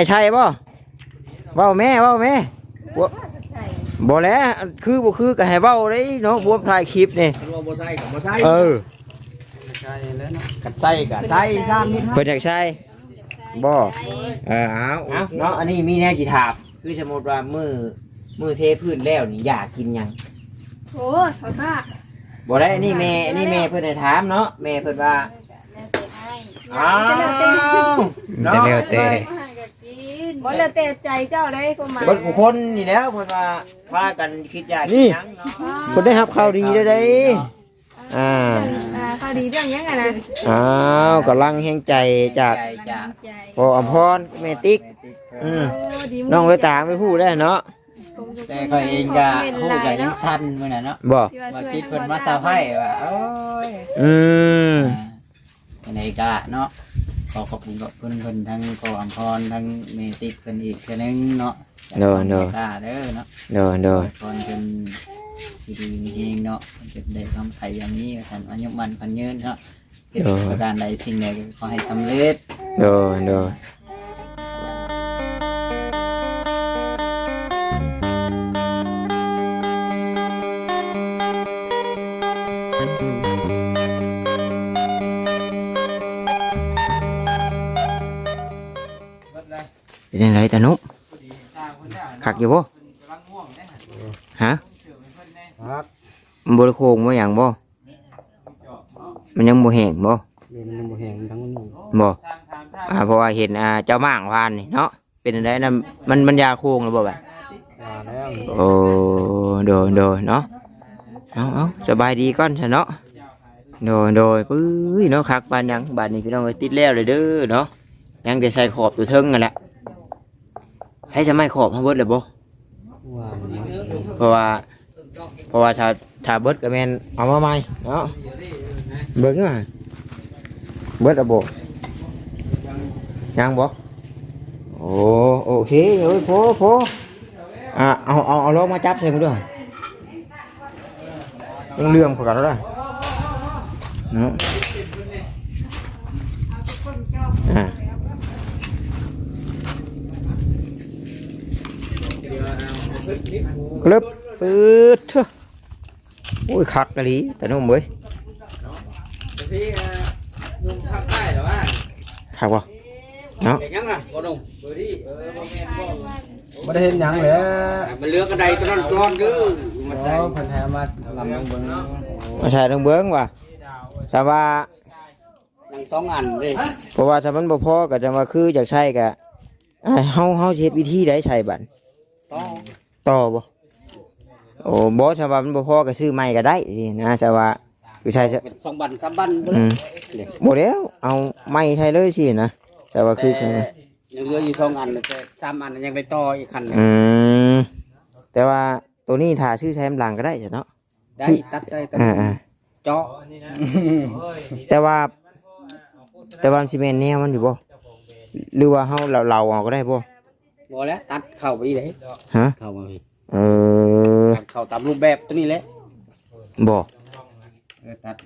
ให้ใช่บ่เว้าแม่เว้าแม่บ่บ่แล้วคือบ่คือก็ให้เว้าเด้เนาะบวมถ่ายคลิปนี่คันว่าบ่ใส่ก็บ่ใส่เออใช่แล้วเนาะกัดใส่ก็ใส่ซ้ำนี่เพิ่นอยากใช่บ่เออเอาเอาเนาะอันนี้มีแนวสิถามคือสมมุติว่ามือมือเทพื้นแล้วนี่อยากกินหยังโอ้สาวตาบ่ได้อันนี้แม่อันนี้แม่เพิ่นให้ถามเนาะแม่เพิ่นว่า อ้าวเนาะแต่แล้วแต่บ่แล้วแต่ใจเจ้าได้ก็มาเบิดผู้คนนี่แหล้วเพิ่นว่าพากันคิดอยากกินหยังเนาะเพิ่นได้รับข่าวดีเด้อเด้อ่าอ่าข่าวดีเรื่องยังไงนะอ้าวกำลังแห่งใจจากใจจ้ะใจพ่ออมพรแม่ติ๊กอืมโอ้ดีน้องไว้ตามไม่พูดได้เนาะแต่ก็เองก็ฮู้ก็ยังสั่นมื้อน่ะเนาะบ่ว่าคิดเพิ่นมาสะไพ่ว่าโอ้ยอืม อันนี้ก็เนาะขอขอบคุณกับเพิ่นเพิ่นทั้งพ่ออัมพรทั้งเมติกเพิ่นอีกเทื่อนึงเนาะเด้อเด้อตาเด้อเนาะเด้อเด้อก่อนเป็นที่ดีมีเองเนาะเป็นได้ทำไทยอย่างนี้ท่านอายุมันพันยืนเนาะเฮ็ดประการใดสิ่งใดก็ขอให้สำเร็จเด้อเด้อ เป็นยังไงตานุขักอยู่บ่ฮะครับมันบริโภคมาอย่างบ่ มันยังบ่แห้งบ่เดี๋ยวมันยังบ่แห้งทั้งมันอยู่บ่อ่าเพราะว่าเห็นอ่าเจ้าม่างพานนี่เนาะ เป็นอะไรนะมันมันยาโค้งหรือบ่แบบยาแล้วโอ้โดยโดยเนาะ เอาเอาสบายดีก่อนซะเนาะ โดยโดยปื้ยเนาะคักบานยังบานนี้พี่น้องไปติดแล้วเลยเด้อเนาะ ยังจะใส่ขอบตัวเทิงกันแหละ ใช้จะไม่ขอบให้เบิดเลยบ่ว่าเพราะว่า เพราะว่าชาชาเบิดก็แม่นเอามาใหม่เนาะเบิ่งอะเบิดอะบ่ยังบ่โอ้โอเคเอ้ยโพโพอะเอาเอาเอาลงมาจับใส่มด้วยยังเรื่องพอกันแล้วล่ะเนาะอะ กลึบปืดเถอะโอ้ยคักกะลีแต่นุ่มเว้ยพี่นุ่งภาคใต้หรือว่าคักบ่เนาะเด็กยังอะบ่นุ่งเบอร์ดี้เออบ่แม่นบ่บ่ได้เห็นหยังเลยมันเลือกกระไดตอนนั้นร้อนเด้อมาโอ้ใส่เพิ่นให้มาลำลงเบิ่งมาใช่ต้องเบิ้งว่ะสาว่าทั้งสองอันเด้เพราะว่าถ้ามันบ่พอก็จะมาคือจากใช้กะเฮาเฮาสิเฮ็ดวิธีใดใช้บัดต่อ ต่อบ่โอ้บ่ถ้าว่ามันบ่พอก็ซื้อใหม่ก็ได้นี่นะสาว่าคือใช้ซะเป็นสองบันสามบันอืมบ่แล้วเอาใหม่ใช้เลยสินะสาว่าคือใช่นะยังเหลืออยู่สองอันเลยแต่สามอันยังไปต่ออีกคันหนึ่งอืมแต่ว่าตัวนี้ถ้าซื้อใช้หลังก็ได้จ้ะเนาะได้ตัดได้ตัดอ่าเจาะๆแต่ว่า แต่ว่ามันสิแม่นแนวมันอยู่บ่หรือว่าเฮาเราเราเอาก็ได้บ่ บ่แล้วตัดเข้าไปเลยฮะ เข้ามาพี่เออ ตัดเข้าตามรูปแบบตัวนี้แหละบ่เออตัด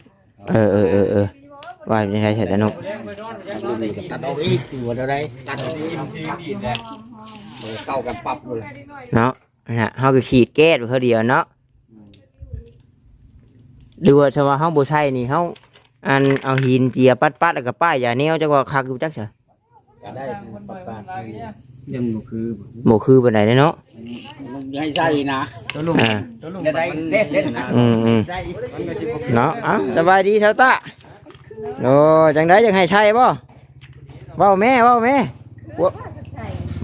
เออเออเออเออว่าเป็นไงใช่แต่นกตัดรูปนี้ก็ตัดออกอีกตัวเท่าไรตัดออกอีกเออเข้ากันปรับเลยเนาะนะฮะเฮาก็ขีดแก้ไปเท่าเดียวเนาะหรือว่าถ้าว่าเฮาบ่ใช่นี่เฮาอันเอาหินเจียปัดปัดแล้วก็ป้ายยาแนวจักว่าคักอยู่จักซะได้ปรับปรับ ยังบ่คือบ่คือปานใดเด้อเนาะยังให้ใส่นะอ่าได้ได้เด็ดเด็ดนะอืมอืมใส่เนาะเอ้าสบายดีชาวตะโอ้จังไดจังให้ใช่บ่เว้าแม่เว้าแม่บ่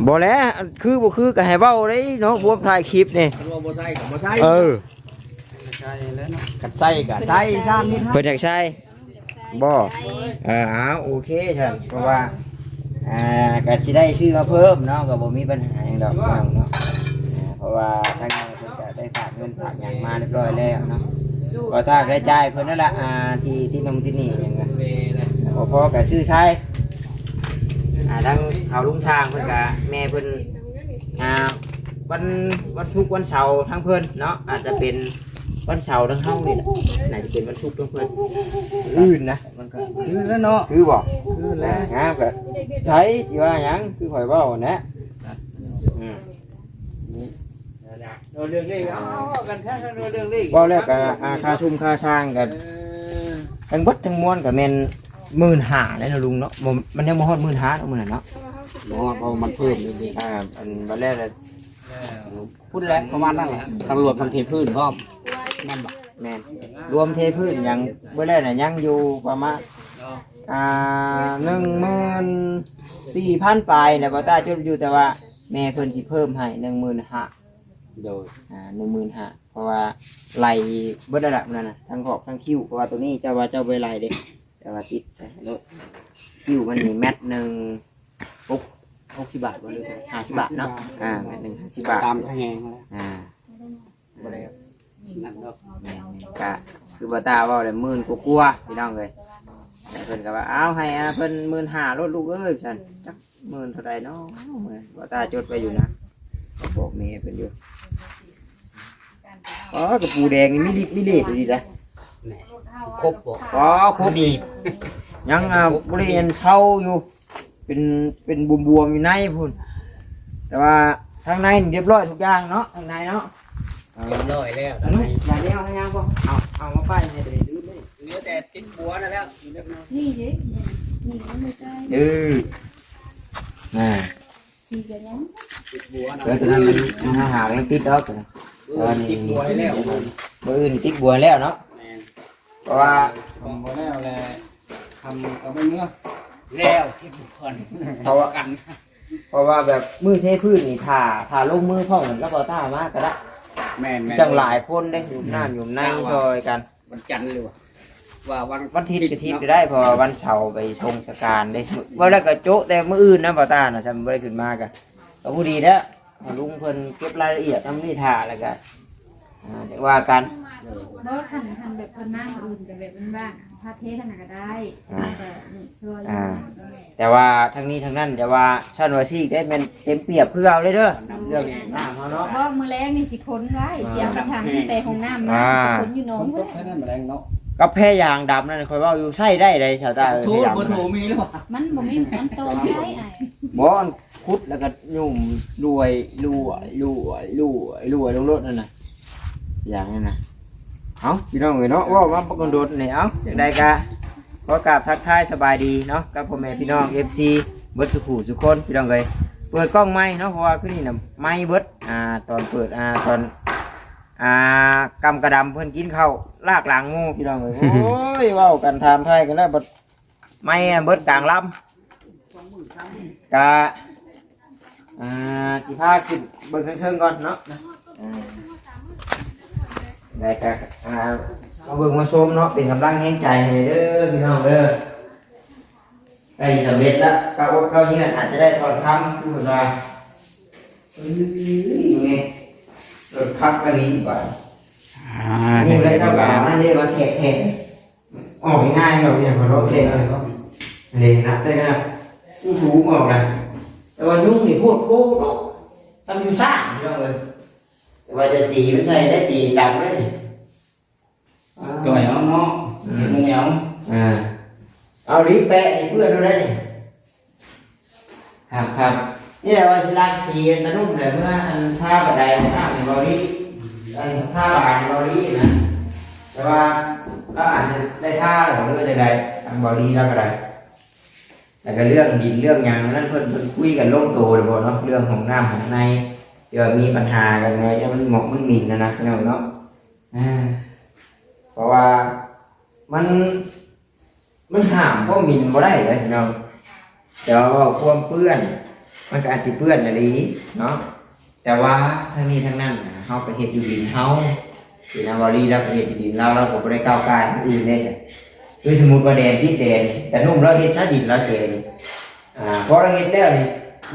บ่แล้วคือบ่คือก็ให้เว้าเด้เนาะบ่ถ่ายคลิปนี่คันว่าบ่ใส่ก็บ่ใส่เออใช่แล้วเนาะกัดใส่ก็ใส่ซ้ำนี่เพิ่นอยากใช่บ่เออเอาโอเคฉันเพราะว่า อ่าก็สิได้ชื่อมาเพิ่มเนาะก็บ่มีปัญหาหยังดอกน้องเนาะอ่าเพราะว่าทางนี้เพิ่นก็ได้ฝากเงินฝากหยังมาเรียบร้อยแล้วเนาะก็ถ้าได้จ่ายเพิ่นนั่นแหละอ่าที่ที่นมที่นี่หยังก็บ่พอก็ชื่อใช้อ่าทางเขาลุงช้างเพิ่นก็แม่เพิ่นอ่าวันวันศุกร์วันเสาร์ทางเพิ่นเนาะอาจจะเป็น วันเสาร์ทั้งเฮานี่แหละน่าจะเป็นวันศุกร์ทั้งเพิ่นอื่นนะมันก็คือแล้วเนาะคือบ่คือแล้แล้วงามก็ใช้สิว่าหยังคือข่อยเว้านะอืมเราเรื่องนี้เอากันแค่เราเรื่องนี้เว้าแล้วก็อาค่าชุมค่าสร้างกันทั้งเบิดทั้งมวลก็แม่น15,000แล้วเนาะลุงเนาะบ่มันยังบ่ฮอด15,000เนาะมื้อนั้นเนาะเพราะมันเพิ่มเลยอ่าอันบัดแรกเลยพูดแล้วประมาณนั้นแหละตำรวจทำเทพื้นพร้อม นั่นบ่แม่นรวมเทพื้นยังบัดแรกน่ะยังอยู่ประมาณอ่า14,000ปลายน่ะบ่ตาจดอยู่แต่ว่า แม่เพิ่นสิเพิ่มให้15,000โดยอ่า15,000เพราะว่าไหลเบิดระดับนั่นน่ะทั้งขอบทั้งคิ้วเพราะว่าตัวนี้เจ้าว่าเจ้าไปไหลเด้แต่ว่าติดใส่รถคิ้วมันนี่แมตหนึงหกหกสิบบาทบ่หรือห้าสิบบาทเนาะอ่าแมตหนึงห้าสิบบาทตามแหงแล้วอ่าบ่ได้ นั่นเนาะแม่นๆก็คือบาตาเว่าเลยหมื่นกว่าๆพี่น้องเลยแต่เพิ่นก็ว่าอ้าวให้อะเพิ่นหมื่นห้ารถลูกเอ้ยฉันจักหมื่นเท่าใดเนาะบาตาจดไปอยู่นะก็บอกแม่เพิ่นอยู่อ๋อกระปูแดงนี่มีลิมีเลขอยู่ดีนะครบบ่อ๋อครบดียังอะบริเวณเช่าอยู่ เป็นเป็นบวมๆอยู่ในพุ่นแต่ว่าทางในนี่เรียบร้อยทุกอย่างเนาะทางในเนาะ เอาเรียบร้อยแล้วอันนู้นอย่าเลี้ยวให้ยังบ่เอาเอามาป้ายให้ตัวนี้ลืมเลยเหลือแต่ติดบัวนั่นแล้วเล็กน้อยนี่เด้นี่มันไม่ใช่เออน่านี่ก็ยังติดบัวนะเดี๋ยวตอนนั้นมันมันหาไม่ติดดอกนะเออติดบัวแล้วมืออื่นติดบัวแล้วเนาะแม่นเพราะว่าของบัวแล้วแหละทำก็ไม่เมื่อแล้วที่บุคคลเพราะว่ากัน เพราะว่าแบบมือเทพื้นนี่ถ่าถ่าลงมือพ่อเหมือนกับเราต้ามากก็ได้ แม่นแม่น จังหลายคนได้อยู่หน้าอยู่ในซอยกัน วันจันทร์เลยว่ะว่าวันวันอาทิตย์ก็ทิตย์ก็ได้เพอวันเสาร์ไปชงสการได้ว่าแล้วก็โจ๊ะแต่มื้ออื่นนะพ่อตาน่ะจำบ่ได้ขึ้นมาก็ก็ผู้ดีแล้วลุงเพิ่นเก็บรายละเอียดทำนี่ท่าแล้วก็อ่าเดี๋ยวว่ากันบ่ทันทันแบบคนนั่งอื่นแต่แบบบ้านๆ พาเทศนาก็ได้แต่หนึ่งเสื้ออยู่แต่ว่าทั้งนี้ทั้งนั้นแต่ว่าชั้นว่าซี่ได้แม่นเต็มเปรียบเพื่อเอาเลยเด้อเรื่องน้ำเฮาเนาะบ่มือแรงนี่สิพ้นไว้เสียงกระถางแต่ของน้ำมาอ่าพ้นอยู่หนองตกแค่นั้นแมลงเนาะก็แพ้ยางดำนั่นค่อยเว่าอยู่ใช้ได้ได้ชาวตาเอ้ยถูแพ้กยางบ่ดำถูกมีหรือเปล่ามันบ่มีน้ำโตใช้ไอ้บ่อันคุดแล้วก็ยุ่มรวยรวยรวยรวยรวยลงรถนั่นน่ะอย่างนั้นน่ะ เอาพี่น้องเอ้ยเนาะว่ามาปกนโดดนี่เอาอย่างใดกะขอกราบทักทายสบายดีเนาะกับพ่อแม่พี่น้อง FC เบิดสุขุสุคนพี่น้องเอ้ยเปิดกล้องไม้เนาะเพราะว่าคือนี่น่ะไม้เบิดอ่าตอนเปิดอ่าตอนอ่ากำกระดำเพิ่อนกินข้าวลากหลังงูพี่น้องเอ้ยโอ้ยเว้ากันถามไทยกันแล้วบัดไม้เบิดกลางลำกะอ่าสิพาขึ้นเบิ่งเทิงๆก่อนเนาะอ่า ได้กะอ่ามาเบิ่งมาชมเนาะเป็นกำลังแห่งใจให้เด้อพี่น้องเด้อใกล้สำเร็จแล้วก้าวก้าวเนี้อาจจะได้ถอนคำคือว่าเอ้ยไงรถคักกันนี้บ่านี่เลยเจ้าบ่าวนั่นเรียกว่าแขกแขกออกง่ายๆเราเนี่ยพอรถแขกเลยก็เลยนะเต้นะอู้ถูออกนะแต่ว่ายุ่งนี่พูดโก้เนาะทำอยู่สร้างพี่น้องเลยแต่ ว่าจะตีไม่ใช่ได้ตีดำได้ดิตัวเหนียวเนาะเห็นเหนียวอ่าเอาลิปแปะนี่เพื่อนเราได้ดิครับครับนี่แหละว่าสิลากสีตะนุ่มเลยเมื่ออันท่าบันไดของท่าในบอดี้อันท่าบานบอดี้นะแต่ว่าก็อาจจะได้ท่าหรือว่าใดๆทางบอดี้แล้วก็ได้แต่ก็เรื่องดินเรื่องหยังนั่นเพิ่นเพิ่นคุยกันลงตัวเลยบ่เนาะเรื่องของน้ำของใน เดี๋ยวมีปัญหากันไงเนี่ยมันหมอกมันหมิ่นนะนะพี่น้องเนาะเพราะว่ามันมันห้ามพวกหมิ่นบ่ได้เลยพี่น้องแต่ว่าความเปื้อน มันก็อาจสิเปื้อนอะไรเนาะแต่ว่าทั้งนี้ทั้งนั้นเฮาก็เฮ็ดอยู่ดินเฮาดินอาวารีแล้วก็เฮ็ดอยู่ดินเราเราก็บ่ได้ก้าวกายอื่นได้จ้ะคือสมมติว่าแดนที่แดนแต่นุ่มเราเห็ดชาดินเราเจนอ่าพอเราเห็ดแล้วนี่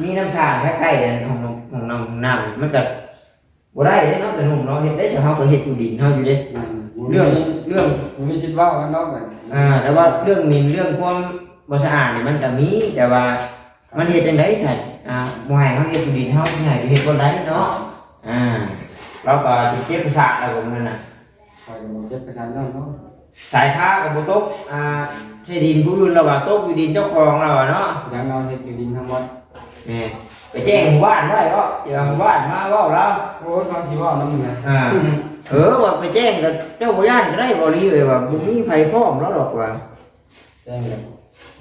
มีน้ำชาใกล้ๆกันของน้ำของน้ำของน้ำนี่มันก็บ่ได้เด้เนาะแต่นุ่มเราเห็ดได้เฉพาะก็เห็ดอยู่ดินเฮาอยู่เด้ เรื่องเรื่องผมไม่คิดว่ากันเนาะแบบอ่า แต่ว่าเรื่องหมินเรื่องความบ่สะอาดนี่มันก็มี แต่ว่ามันเฮ็ดจังได๋ใช่อ่าบ่ให้เฮาเฮ็ดอยู่ดินเฮาสิให้ไปเฮ็ดบ่ได้เนาะอ่าเราก็สิเจ็บประสาทแล้วผมนั่นน่ะคอยเจ็บประสานนั่นเนาะสายค้ากับบุตกอ่าใช่ดินผู้อื่นเราว่าตกอยู่ดินเจ้าของเราอะเนาะประสานเราเฮ็ดอยู่ดินทั้งหมด นี่ไปแจ้งหมู่บ้านไว้ก็เดี๋ยวหมู่บ้านมาเว่าเราโอ้ยฟังสิว่าน้ำมึงนะอ่า เออว่าไปแจ้งกับเจ้าบุญญาณก็ได้บริเลยว่าบุมีไผพร้อมแล้วหรอกว่าแจ้งเลย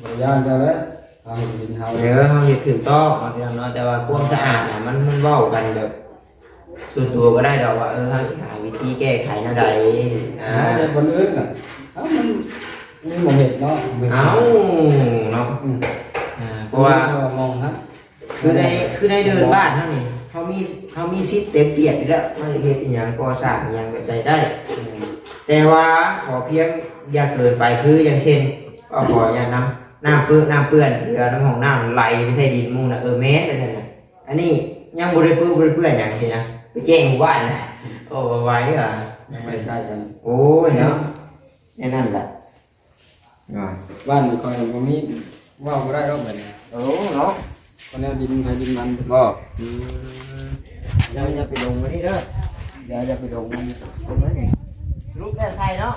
บริยานเจ้าแล้วทำอยู่ดินเฮาเดี๋ยวเขาเห็นถูกต้องมาเพียงเนาะแต่ว่าความสะอาดน่ะมันมันเว้ากันแบบส่วนตัวก็ได้ดอกว่าเออเขาสิหาวิธีแก้ไขแนวใดอ่าเจ็บคนอื่นน่ะเอ้ามันนี่มันเห็ดเนาะเอาเนาะอืมอ่าเพราะว่า มองครับ คือในคือในเดินบ้านเท่านี้เขามีเขามีสิทธิ์เต็มเปียกอยู่แล้วมันเฮ็ดอหย่างก่อสร้างอหย่างแบบใดได้ แต่ว่าขอเพียงอย่าเกินไปคืออย่างเช่นก็ขออย่าน้ำน้ำเปื้อนน้ำเปื้อนหรือน้ำของน้ำไหลไม่ใช่ดินมูลนะเออแม้แต่นั้นนะอันนี้ยังบริเปื้อนบริเปื้อนอย่างนี้นะไปแจ้งหมู่บ้านนะโอ้ไว้เหรอยังไม่ใช่กันโอ้ยเนาะแน่นั่นแหละอ่าบ้านคอยบ่มีว่าวบ่ได้รอบแบบนี้โอ้เนาะ คนนี้ดินใครดินมันบอกอืมเดี๋ยวจะไปลงวันนี้เด้อเดี๋ยวจะไปลงมันตรงนั้นเองลูกแก่ไทยเนาะ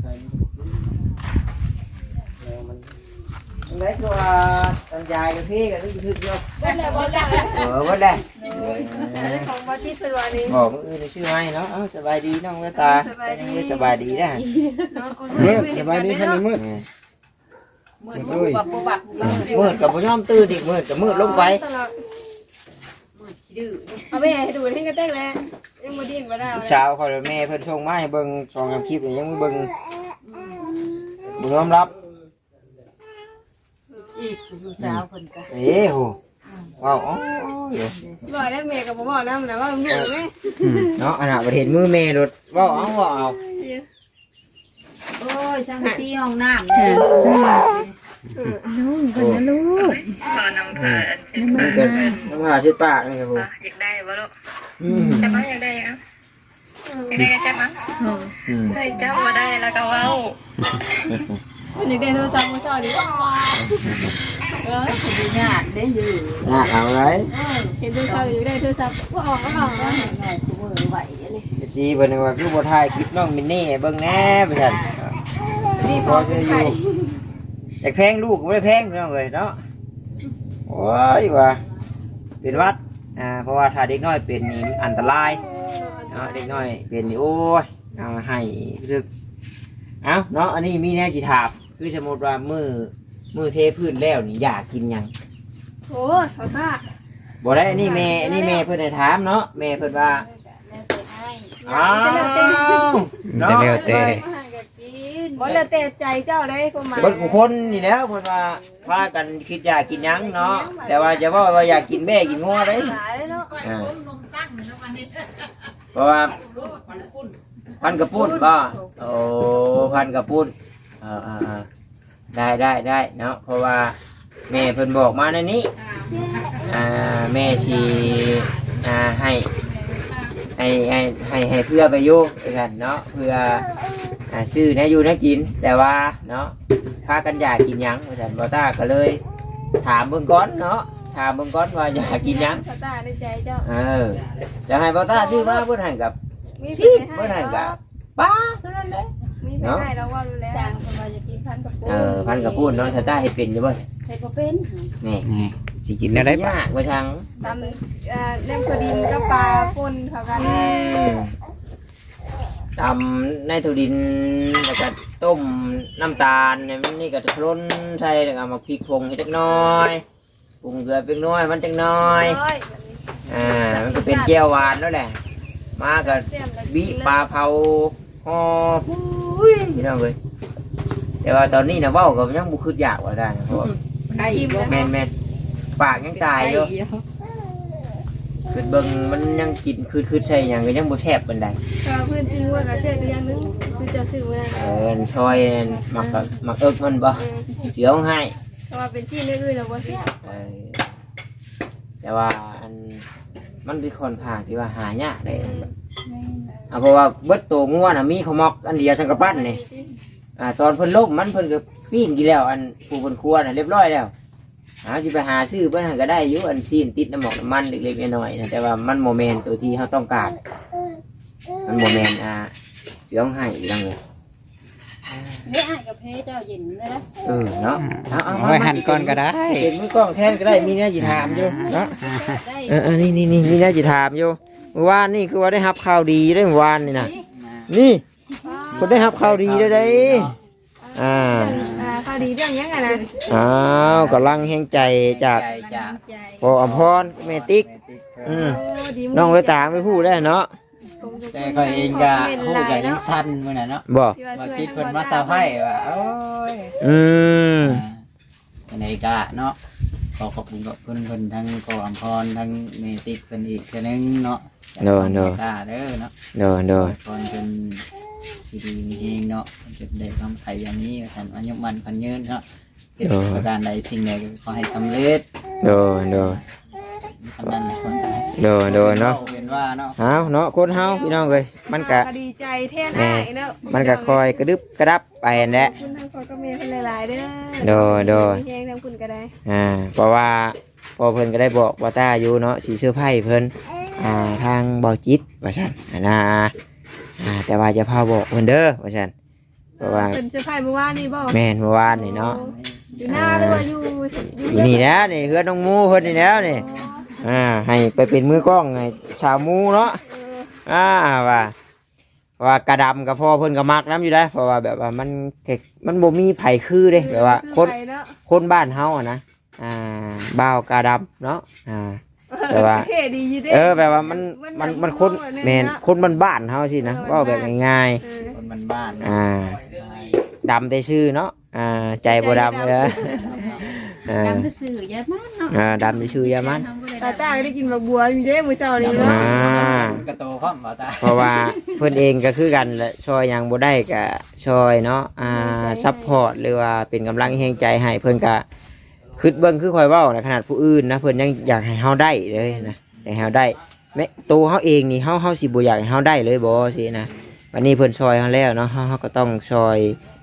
ใช่แล้วมันเล็กตัวตันยายกับพี่กับลูกทึกเนาะวันแล้ววันแล้วเออวันใดของวัที่สวานี้บอกมืออื่นชื่อให้เนาะเอ้าสบายดีน้องแว่นตาสบายดีสบายดีนะมืดสบายดีท่าน มืดมืดมืดบับบับมืดมืดกับพ่ย่อมตื่นอีกมืดกับมืดลงไปขี้ดื้อเอาไปให้ดูที่กระเต้งแล้วยังมาดิ้นมาได้เช้าคอยแม่เพิ่นส่งมาให้เบิ่งสองสามคลิปนี่ยังไม่เบิ่งบ่ยอมรับอีกอยู่สาวคนกันเอ้โหว้าวอ๋ออยู่บอกแล้วเมย์กับผมบอกนะมันว่าลุงดูไหมเนาะอันน่ะประเทศมือแม่รถว้าวเอาว้าวเอาโอ้ยช่างซีห้องน้ำเนี่ย ลุงคนนะลูกมันก็น้ำหาชิดปากนี่ครับผมอยากได้บ่ลูกอืมาอยากได้อะอยากได้ก็จับมั้งอืมเฮ้ยจับบ่ได้แล้วก็เว้ามันอยากได้โทรศัพท์มาสอนดิเออคนดีญาติได้อยู่น่าเอาไรเห็นโทรศัพท์อยากได้โทรศัพท์ก็ออกก็ออกนะหน่อยคือมือไหวเลยจีเพิ่นว่าคือบ่ถ่ายคลิปน้องมินนี่เบิ่งแน่ไปซั่นนี่พอเป็นไข่อยากแพงลูกก็บ่ได้แพงพี่น้องเอ้ยเนาะโอ้ยว่าเป็นหวัดอ่าเพราะว่าถ้าเด็กน้อยเป็นนี่มันอันตรายเนาะเด็กน้อยเป็นนี่โอ้ยเอาให้รึกเอ้าเนาะอันนี้มีแนวสิถามคือสมมุติว่ามือมือเทพื้นแล้วนี่อยากกินหยังโอ้สาวตาบ่ได้อันนี้แม่อันนี้แม่เพิ่นให้ถามเนาะแม่เพิ่นว่าแล้วแต่ให้อ้าวเนาะบ่แล้วแต่ใจเจ้าได้ก็มาเบิดผู้คนนี่แหล้วเพิ่นว่าพากันคิดอยากกินหยังเนาะแต่ว่าจะว่าว่าอยากกินแม่กินงัวเด้หลายเนาะอ่าเพราะว่าพันกระปุ้นบ่โอ้พันกระปุ้นเออเออเออได้ได้ได้เนาะเพราะว่าแม่เพิ่นบอกมาในนี้ อ่าแม่ชีอ่าให้ให้ให้ให้ให้เพื่อไปอยู่ด้วยกันเนาะเพื่อ อ่าซื้อนะอยู่นะกิน แต่ว่าเนาะพากันอยากกินหยังว่าซั่นบ่ตาก็เลย ถามเบิ่งก่อนเนาะถามเบิ่งก่อนว่าอยากกินหยังสาวตาในใจเจ้า เออจะให้บ่ตาซื้อมาเพิ่นให้กับมีสิบไปเพิ่นให้ให้กับป้าเท่านั้นแหละ มีไปให้เราว่ารู้แล้วสร้างคนมาจะกินพันกับปูเออพันกับพูดเนาะถ้าตาเฮ็ดเป็นอยู่บ่ใครก็เป็นนี่สิกินอะไรยากไปทางตำเอ่อเล่มกระดินกับปลาปนเขากัน ตำในถุดินแล้วก็ต้มน้ำตาลเนี่ยมันนี่ก็จะคล้นใส่แล้วก็เอามาพริกผงให้จักหน้อยปรุงเกลือเป็นน้อยมันจักหน้อยร้อยอ่ามันก็เป็นแจ่วหวานแล้วแหละ มาก็เสียมเลยบิปลาเผาห่อปุ้ยพี่น้องเลยแต่ว่าตอนนี้นะเว้าก็ยังบุคืดอยากว่าได้นะเพราะว่าใครอีกบ่แมนแมนปากยังตายอยู่คือ เบิ่งมันยังกินคือคือใช่หยังก็ยังบ่แซ่บปานใดก็เพื่อนชื่อว่ากระเชื่อตัวอย่างหนึงคือเจ้าชื่อว่าเออชอยมักกับมักเอิกมันบ่เสียวให้แต่ว่าเป็นที่อื่นๆเราบ่เสียเออแต่ว่าอันมันเป็นค่อนข้างที่ว่าหายากได้อะเพราะว่าเบิดตัวงัวน่ะมีเขามอกอันเดียวทั้งกระปั้นนี่อ่าตอนเพิ่นล้มมันเพิ่นก็ปีนกี่แล้ว อันผู้เพิ่นครัวน่ะเรียบร้อยแล้ว หาสิไปหาซื้อเพิ่นหั้นก็ได้อยู่อันซีนติดน้ำหมอกน้ำมันเล็กๆน้อยๆนะแต่ว่ามันโมเมนต์ตัวที่เขาต้องการ มันโมเมนอ่าเสียงให้อีกแล้วเลยเด้ออ้ายกับเพเจ้าเย็นเลยนะเออเนาะเอาเอาเอาไว้หันก่อนก็ได้เป็นมือกล้องแทนก็ได้มีเนี่ยจิถามอยู่เนาะได้เออเออนี่นี่นี่มีเนี่ยจิถามอยู่เมื่อวานนี่คือว่าได้รับข่าวดีได้เมื่อวานนี่นะนี่คนได้รับข่าวดีได้ได้อ่าอ่า ข่าวดีเรื่องยังไงนะอ้าวกำลังแห่งใจจากใจจากใจพออภรเมติก อืม โอ้ดีน้องไว้ตามไม่พูดได้เนาะแต่ก็เองก็ฮู้ก็ยังสั้นมื้อน่ะเนาะบอกที่ว่าว่าช่วยคิดเพิ่นมาสะไพ่ว่าโอ้ยอืม อันไหนก็เนาะขอขอบคุณขอบคุณเพิ่นทั้งกออัมพรทั้งเมติกเพิ่นอีกเทื่อนึงเนาะโดนโดนตาเด้อเนาะโดนโดนก่อนเป็น ดีๆมีเองเนาะเพิ่นจะได้ทำไข่อย่างนี้ว่าซั่นอายุมันพันยืนเนาะเฮ็ดประการใดสิ่งใดก็ขอให้สำเร็จโดนโดนมีคำนั้นในคนไทยโดนโดนเนาะเป็นว่าเนาะเอาเนาะคนเฮาพี่น้องเลยมันกะดีใจแท่นอ้ายเนาะมันก็คอยกระดึบกระดับไปนั่นแหละคุณทั้งพ่อก็แม่เพิ่นหลายๆเด้อโดยโดยมีแฮงทั้งคุณก็ได้อ่าเพราะว่าพอเพิ่นก็ได้บอกว่าตาอยู่เนาะสีเสื้อร์ไผ่เพิ่นอ่าทางบอจิตว่าซั่นอ่านะ อ่าแต่ว่าจะพาบอกเพิ่นเด้อว่าซั่นเพราะว่าเพิ่นเซอร์ไพรส์เมื่อวานนี่บ่แม่นเมื่อวานนี่เนาะอยู่หน้าหรือว่าอยู่อยู่นี่นะนี่เฮือนน้องหมูเพิ่นนี่แล้วนี่อ่าให้ไปเป็นมือกล้องให้ชาวหมูเนาะอ่าว่าว่ากระดำกับพ่อเพิ่นก็มักน้ำอยู่ได้อเพราะว่าแบบว่ามันเทคมันบ่มีไผคือเด้แบบว่าคนอไปเนาะคนบ้านเฮาอะนะอ่าบ่าวกาดำเนาะอ่า แต่ว่า เท่ดีอยู่เด้ เออแบบว่ามันมันมันคนแมนคนบ้านบ้านๆเฮาสินะเว่าแบบง่ายเออคนมันบ้านๆอ่าดำแต่ชื่อเนาะอ่าใจบ่ดำเลยอ่า ดำซื่อๆอย่ามันเนาะอ่าดำแต่ชื่ออยามันตาจ้าก็ได้กินบักบัวอยู่เด้มื้อเช้านี้เนาะอ่า กระโตข้อมบ่ตาเพราะว่าเพิ่นเองก็คือกันแหละช่วยหยังบ่ได้ก็ช่วยเนาะอ่าซัพพอร์ตหรือว่าเป็นกำลังแห่งใจให้เพิ่นก็ คิดเบิ่งคือคอยเว้านะขนาดผู้อื่นนะเพิ่นยังอยากให้เฮาได้เลยนะอยากให้เฮาได้แม้ตัวเฮาเองนี่เฮาเฮาสิบ่อยากให้เฮาได้เลยบ่สินะวันนี้เพิ่นช่วยเฮาแล้วเนาะเฮาเฮาก็ต้องช่วย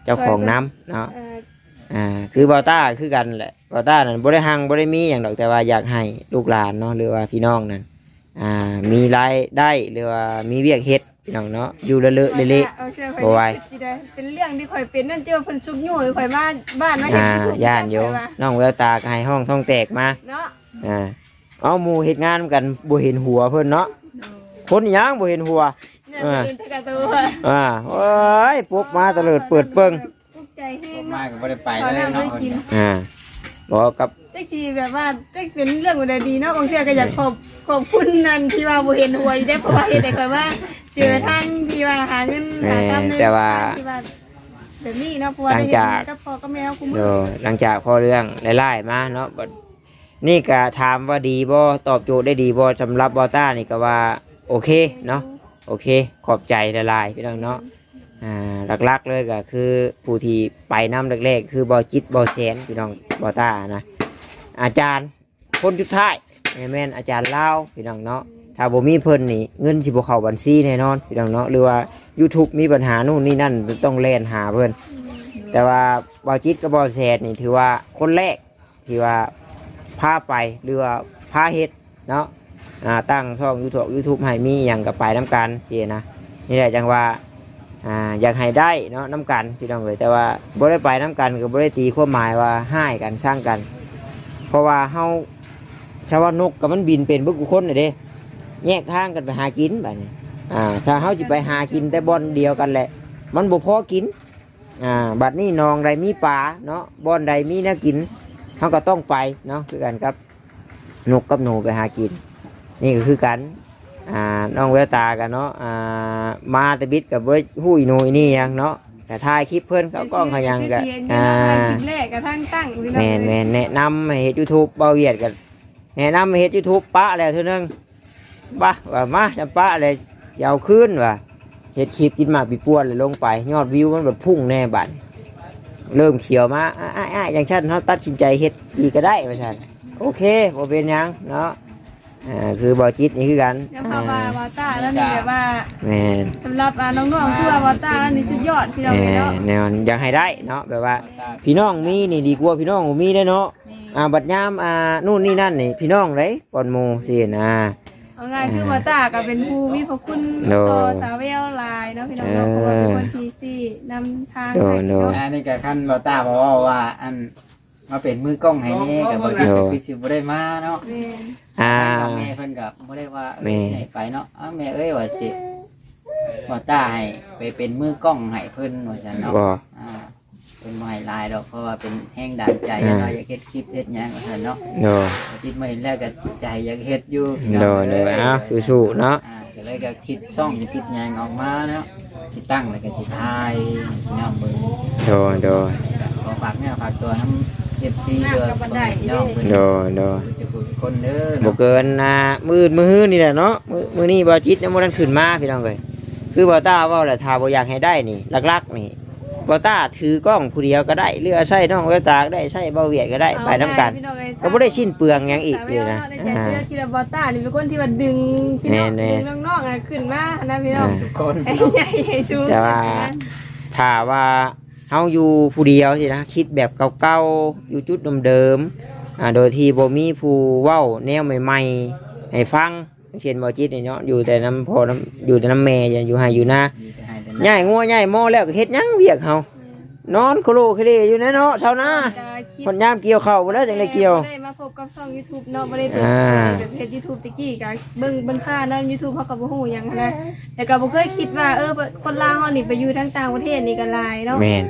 เจ้าของน้ำเนาะเอออ่าคือบอต้าคือกันแหละบอต้านั่นบ่ได้หังบ่ได้มีอย่างดอกแต่ว่าอยากให้ลูกหลานเนาะหรือว่าพี่น้องนั่นอ่ามีรายได้หรือว่ามีเวียกเฮ็ด พี่น้องเนาะอยู่เลอะๆเละเอาเชื่อบ่ไหวสิได้เป็นเรื่องที่ข่อยเป็นนั่นเจ้าเพิ่นชุกยุ่ยข่อยมาบ้านมาๆเฮ็ดอ่าที่ถูกย่านอยู่ข่ว่าน้องแววตาก็ให้ห้องท้องแตกมาเนาะอ่าเอาหมู่เฮ็ดงานกันบ่เห็นหัวเพิ่นเนาะคนอิหยังบ่เห็นหัวเนี่ยอ่าเป็นตะกะตัวอ่าโอ้ยปุ๊บมาตะเลิดเปิดเปิงตกใจแห้ผงมมาเนาะก็บ่ได้ไปขอเลยน้ำเนาะไม่กินอ่าบอกกับ จักสิแบบว่าจักเป็นเรื่องอะไรดีเนาะบางเทื่อก็อยากขอบขอบคุณนั่นที่ว่าบ่เห็นหวยได้เพราะว่าเฮ็ดให้ข่อยว่า เจอทางที่ว่าหาเงินหาทำในที่ว่าแบบนี้เนาะเพราะว่าได้เฮ็ดกับพ่อกับแม่กูมื้เดี๋อยวหลังจากพอเรื่องไล่ๆมาเนาะบัดนี่ก็ถามว่าดีบ่ตอบโจทย์ได้ดีบ่สำหรับบอต้านี่ก็ว่าโอเคเนาะโอเค ขอบใจละลายพี่น้องเนาะอ่าหลักๆเลยก็คือผู้ที่ไปน้ำแรกๆคือบอจิตบอแสนพี่น้องบอต้านะ อาจารย์คนสุดท้ายแม่นอาจารย์เล่าพี่น้องเนาะถ้าบ่มีเพิ่นนี่เงินสิบ่เข้าบัญชีแน่นอนพี่น้องเนาะหรือว่า YouTube มีปัญหานู่นนี่นั่นต้องแล่นหาเพิ่นแต่ว่าบอจิตกับบอแซดนี่ถือว่าคนแรกที่ว่าพาไปหรือว่าพาเฮ็ดเนาะอ่าตั้งช่องยูทูบยูทูบให้มีอย่างกับไปน้ำกันเจนะนี่แหละจังว่าอ่าอยากให้ได้เนาะน้ำกันพี่น้องเลยแต่ว่าบ่ได้ไปน้ำกันก็บ่ได้ตีความหมายว่าให้กันสร้างกัน ราะว่าเฮาชาวนกกับมันบินเป็นบิกคนน่ะเด้ แยกทางกันไปหากินแบบนี้อ่าถ้าเฮาสิไปหากินแต่บอนเดียวกันแหละ มันบ่พอกินอ่าบัดนี้นองใดมีปลาเนาะบอนใดมีน่ากินเขาก็ต้องไปเนาะคือกันครับนกกับหนูไปหากิน นี่ก็คือกันอ่าน้องเวตากันเนาะอ่ามาตะบิดกับเว้หูยหนูนี่ยังเนาะ แต่ถ่ายคลิปเพิ่นเขากล้องเขายังกันอ่าอ่าคลิปแรกกระทั่งตั้งพี่น้องแมนแมนแนะนำให้เฮ็ดยูทูบเบาเวียดกันแนะนำให้เฮ็ดยูทูบปะแล้วเท่านึงปะว่ามาจำปะเลยจะเอาขึ้นว่ะเฮ็ดคลิปกินหมากปีป้วนเลยลงไป ยอดวิวมันแบบพุ่งแน่บัดเริ่มเขียวมาอ่าอ่าอย่างฉันเขาตัดสินใจเฮ็ดอีกก็ได้ว่าฉันโอเคบ่เป็นหยังเนาะ อ่าคือบอจิตนี่คือกันยังพาว่าวาต้าแล้วนี่แบบว่าแมนสำหรับอ่าน้องๆคือว่าวาต้าแล้วนี่สุดยอดพี่น้องแมเนาะนแนวอยากให้ได้เนาะแบบว่า พี่น้องมีนี่ดีกว่าพี่น้องบ่มีได้อเนาะอ่าบัดยามอ่านู่นนี่นั่นนี่พี่น้องเลยก่อนหมูสินะเอาง่ายคือมาตาก็เป็นผู้มีพระคุณโดต่อสาวแววหลายเนาะพี่น้องเนาะเพราะว่าเป็นคนที่สี่นำทางโดให้โดเนาะอันนี้ก็ขั้นบ่ตาบอกว่าว่าอัน มาเป็นมือกล้องให้นี่ก็บ่จิตก็คือสิบ่ได้มาเนาะแม่นอ่าทางแม่เพิ่นก็บ่ได้ว่าเอ้แม่ยให้ไปเนาะอ้าวแม่เอ้ยว่าสิบ่ตาให้ไปเป็นมือกล้องให้เพิ่นว่าซั่นเนาะบ่อ่าเพิ่นบ่ให้ลายดอกเพราะว่าเป็นแห้งดันใจเนาะอยากเฮ็ดคลิปเฮ็ดหยังว่าซั่นเนาะโดติดมาเห็นแล้วก็ใจอยากเฮ็ดอยู่โดโดอ้าวสู้ๆเนาะอ่าก็เลยก็คิดซ่องคิดหยังออกมาเนาะสิตั้งแล้วก็สิทายให้พี่น้องเบิ่งโดโดขอฝากเนี่ยฝากตัวน้ำ เอฟซีเด้อพี่น้องเพิ่นโดโดจะพูดคนเด้อบ่เกินอ่ามืดมื้อนี่แหละเนาะมื้อมื้อนี้บ่จิตยังบ่ทันขึ้นมาพี่น้องเอ้ยคือบ่ตาเว้าแหละถ้าบ่อยากให้ได้นี่หลักๆนี่บ่ตาถือกล้องผู้เดียวก็ได้หรือเอาใช้น้องเวตาก็ได้ใช้เบาเวียดก็ได้ไปนํกันพี่องเอ้ยก็บ่ได้สิ้นเปลืองหยังอีกเลยนะสาวแววเาในใจอ่า เสื้อคิดว่าบอต้านี่เป็นคนที่ว่าดึงพี่น้องแน่ดึงน้องๆอะขึ้นมานะพี่น้องทุกคนให้ใหญ่ให้สูงแต่ว่า ถ้าว่า เฮาอยู่ผู้เดียวสินะคิดแบบเก่าๆอยู่จุดเดิมๆอ่าโดยที่บ่มีผู้เว้าแนวใหม่ๆให้ฟังอย่างเช่นบ่จิตนี่เนาะอยู่แต่น้ำพ่อน้ำอยู่แต่น้ำแม่อยู่ให้อยู่นามีแต่ให้แต่ย่ายงัวย่ายหม้อแล้วก็เฮ็ดหยังเวียกเฮานอนโคโลเคเลอยู่นะเนาะเช้าหน้าจะคิด คนยามเกี่ยวข้าวบ่แล้วจังได้เกี่ยว บ่ได้มาพบกับช่อง YouTube เนาะบ่ได้เป็นอ่าแบบเพจ YouTube ตะกี้ก็เบิ่งเบิ่งผ่านเนาะ YouTube เขาก็บ่ฮู้หยังหั้นนะแต่ก็บ่เคยคิดว่าเออคนลาวเฮานี่ไปอยู่ทางต่างประเทศนี่ก็หลายเนาะ แม่น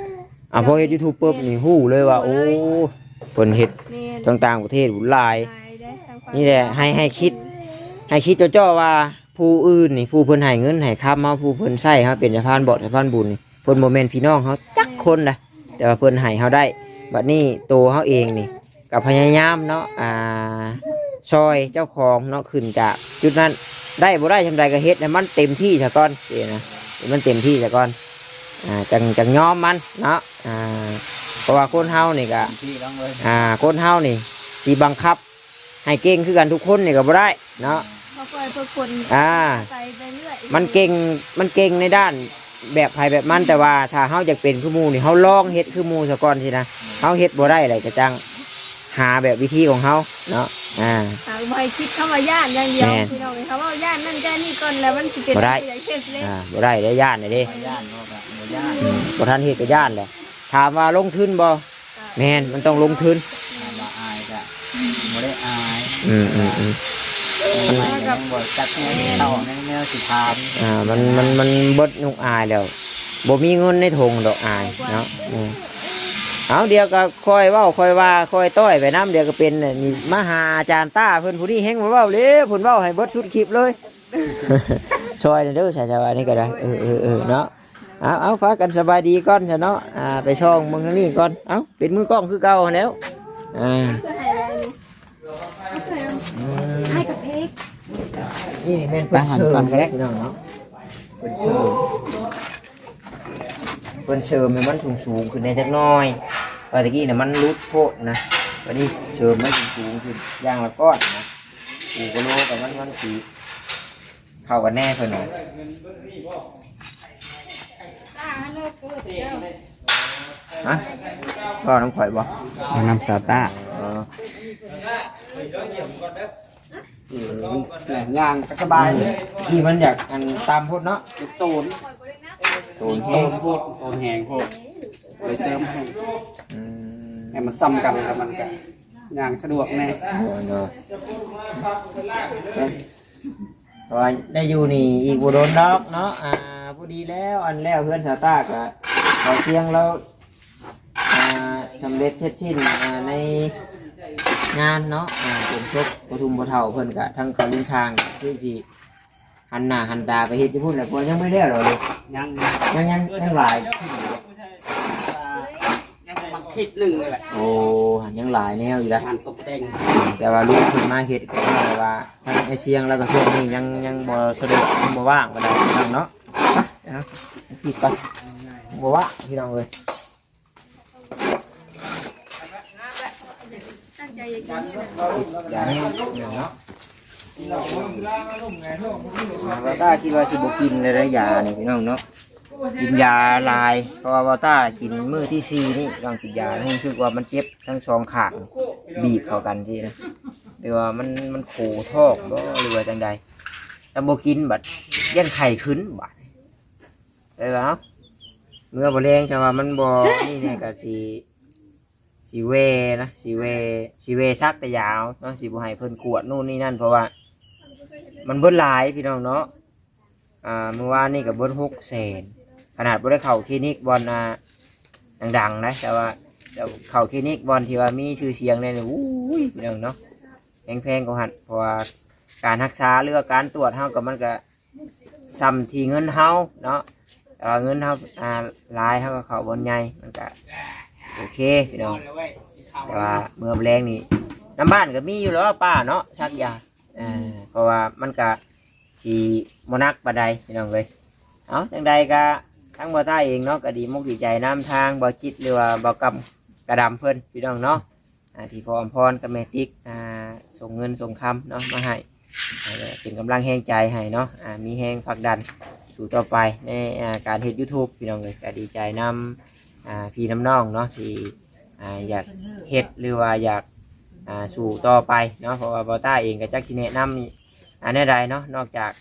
อะพอเฮ็ด YouTube ปุ๊บนี่ฮู้เลยว่า โอ้เพิ่นเฮ็ดแม่นต่างๆประเทศบุหลายหลายเด้ทางฝั่งนี่แหละให้ให้คิด ให้คิดจ้อๆว่าผู้อื่นนี่ผู้เพิ่นให้เงินให้ค้ำมาผู้เพิ่นใช้เฮาเป็นสะพานบ่สะพานบุญนี่เพิ่นบ่แม่นพี่น้องเฮาจักคนนะแต่ว่าเพิ่นให้เฮาได้ บัดนี้ตัวเฮาเองนี่ก็พยายามเนาะอ่าซอยเจ้าของเนาะขึ้นจากจุดนั้นได้บ่ได้ชำใดก็เฮ็ดให้มันเต็มที่ซะก่อนเด้นะให้มันเต็มที่ซะก่อนอ่าจังจังยอมมันเนาะอ่าเพราะว่าคนเฮานี่ก็ที่ต้องเลยอ่าคนเฮานี่สีบังคับ ให้เก่งคือกันทุกคนนี่ก็บ่ได้เนาะเขาปล่อยเพื่อคนอ่าไปไปเรื่อยมันเก่งมันเก่งในด้าน แบบไผแบบมันแต่ว่าถ้าเฮาอยากเป็นคือหมู่นี่เฮาลองเฮ็ดคือหมู่ซะก่อนสินะเฮาเฮ็ดบ่ได้เลยก็จังหาแบบวิธีของเฮาเนาะอ่าหาบ่ให้คิดคำว่าย่านอย่างเดียวแม่น พี่น้องเขาว่าย่านนั่นย่านนี่ก่อนแล้วมันสิเป็นบ่ได้อย่างเช่นเลยอ่าบ่ได้ได้ย่านได้เด้บ่ย่านเนาะก็บ่ย่านอืมบ่ทันเฮ็ดก็ย่านแหละถามว่าลงทุนบ่แม่นมันต้องลงทุน ถามว่าอายก็บ่ได้อายอืมอืมอืม มันยังบ่จักแนวเต่าแนวสิถามอ่ามันมันมันเบิดยุกอายแล้วบ่มีเงินในถุงดอกอายเนาะอืมเอาเดียวก็คอยเว้าคอยว่าคอยต้อยไปน้ำเดียวก็เป็นนี่มหาอาจารย์ต้าเพิ่นผู้นี้แฮงมาเว้าเลยเพิ่นเว้าให้เบิดชุดคลิปเลยซอยเด้อชาวนี่ก็ได้เออเออเออเนาะเอาเอาฟ้ากันสบายดีก่อนเนาะอ่าไปช่องมึงนี้ก่อนเอาเป็นมือกล้องคือเก่าแล้วอ่า ให้กับเพก นี่เป็นเพิ่นเชิญกันแล้วพี่น้องเนาะเพิ่นเชิญเพิ่นเชิญให้มันสูงๆขึ้นในจักหน้อยว่าตะกี้น่ะมันรุดโพดนะวันนี้เชิญมันสูงๆขึ้นอย่างละก้อนนะปูกระโลกับมันมันสีเข้ากันแน่เพิ่นน่ะฮะก็น้ำข่อยบ่น้ำสาต้า เออแหน่ย่างก็สบายเลยที่มันอยากอันตามพุทธเนาะจุดตูนโตนโตแห้งนโพดโตนแหงโพดเลยเสริมให้อืมให้มันซ้ำกันกับมันกันย่างสะดวกแน่เนาะเพราะว่าได้อยู่นี่อีกบุโดนดอกเนาะอ่าพอดีแล้วอันแล้วเพื่อนสาวตากะเราเที่ยงแล้วอ่าสำเร็จเสร็จสิ้นอ่าใน งานเนาะอ่าผมชกปทุมปะเฒ่าเพิ่นกะทั้งเกาลุงช้างที่สิหันหน้าหันตาไปเฮ็ดที่พุ่นแหละเพราะยังไม่แล้วหรอกเลยย่างยังยังยังหลายย่างมันคิดหนึ่งเลยแหละโอ้หันยังหลายแนวอยู่ละงานตกแต่งแต่ว่าลูกขึ้นมาเฮ็ดก็ว่าว่าทั้งไอเชียงแล้วก็ช่วงนี้ยังยังบ่สะดวกยังบ่ว่างบ่ได้พี่น้องเนาะไปนะปิดไปบ่ว่างพี่น้องเอ้ย ตั้งใจอยากกินนี่แหละ อย่าให้เนาะ วาต้าคิดว่าสิบกินเลยนะยานี่พี่น้องเนาะกินยาลายเพราะว่าวาต้ากินมือที่สี่นี่ต้องกินยาให้รู้สึกว่ามันเจ็บทั้งสองขางบีบเข้ากันทีนะหรือว่ามันมันโขทอกบ่หรือว่าจังใดแต่บกินบัดยันไข่ขึ้นบัดได้แล้วเมื่อบ่แรงจังว่ามันบ่นี่เนี่ยก็สิ สิเวนะสิเวสิเวซักแต่ยาวเนาะสิบ่ให้เพิ่นกวดนู่นนี่นั่นเพราะว่า มันเบิดหลายพี่น้องเนาะอ่าเมื่อวานนี่ก็เบิด6แสนขนาดบ่ได้เข้าคลินิกบอลอ่าดังๆนะแต่ว่าแต่เข้าคลินิกบอลที่ว่ามีชื่อเสียงในนี่อู้ยพี่น้องเนาะแพงๆกว่าหันเพราะว่าการรักษาหรือว่าการตรวจเฮากับมันก็ซ้ำที่เงินเฮาเนาะเงินเฮาอ่าลายเฮาก็เข้าบนใหญ่มันก็ โอเคพี่น้องแต่ว่าเมื่อแรงนี่น้ำบ้านก็มีอยู่แล้วป้าเนาะชักยาอ่าเพราะว่ามันก็สีมนักปานใดพี่น้องเลยเอาจังใดก็ทั้งบ่อใต้เองเนาะก็ดีมุกดีใจน้ำทางบ่อจิตหรือว่าบ่อกำกระดำเพิ่นพี่น้องเนาะอ่าที่พออมพรกับแมติกส่งเงินส่งคำเนาะมาให้เป็นกำลังแห้งใจให้เนาะมีแห้งผลักดันสู่ต่อไปในการเฮ็ด YouTube พี่น้องเลยก็ดีใจนำ อ่าพี่น้ำน้องเนาะที่อ่าอยากเฮ็ดหรือว่าอยากอ่าสู่ต่อไปเนาะเพราะว่าบอต้าเองก็จักสิแนะนำอันใดเนาะนอกจาก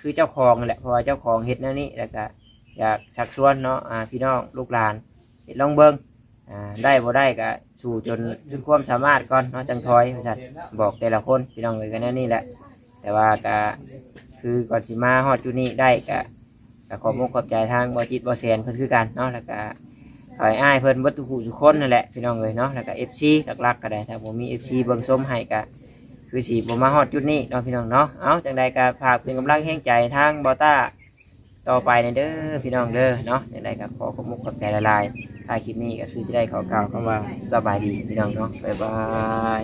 คือเจ้าของนั่นแหละเพราะว่าเจ้าของเฮ็ดแนวนี้แล้วก็อยากชักชวนเนาะอ่าพี่น้องลูกหลานเฮ็ดลองเบิ่งอ่าได้บ่ได้ก็สู่จนสุดความสามารถก่อนเนาะจังทอยว่าซั่นบอกแต่ละคนพี่น้องเลยก็แนวนี้แหละ แต่ว่าก็คือก่อนสิมาฮอดจุดนี้ได้ก็ก็ขอบุกขอบใจทางบอจิตบอแซนเพิ่นคือกันเนาะแล้วก็ ขอยอ้ายเพิ่นเบิดทุกผู้ทุกคนนั่นแหละพี่น้องเลยเนาะแล้วก็ FC หลักๆก็ได้ถ้าผมมี FC เบิ่งส้มให้ก็คือสิบ่มาฮอดจุดนี้เนาะพี่น้องเนาะเอาจังใดก็ฝากเป็นกำลังแห่งใจทางบอต้าต่อไปในเด้อพี่น้องเด้อเนาะจังใดก็ขอขอบมุกขอบใจละลายท้ายคลิปนี้ก็คือสิได้ขอกล่าวคำว่าสบายดีพี่น้องเนาะบ๊ายบาย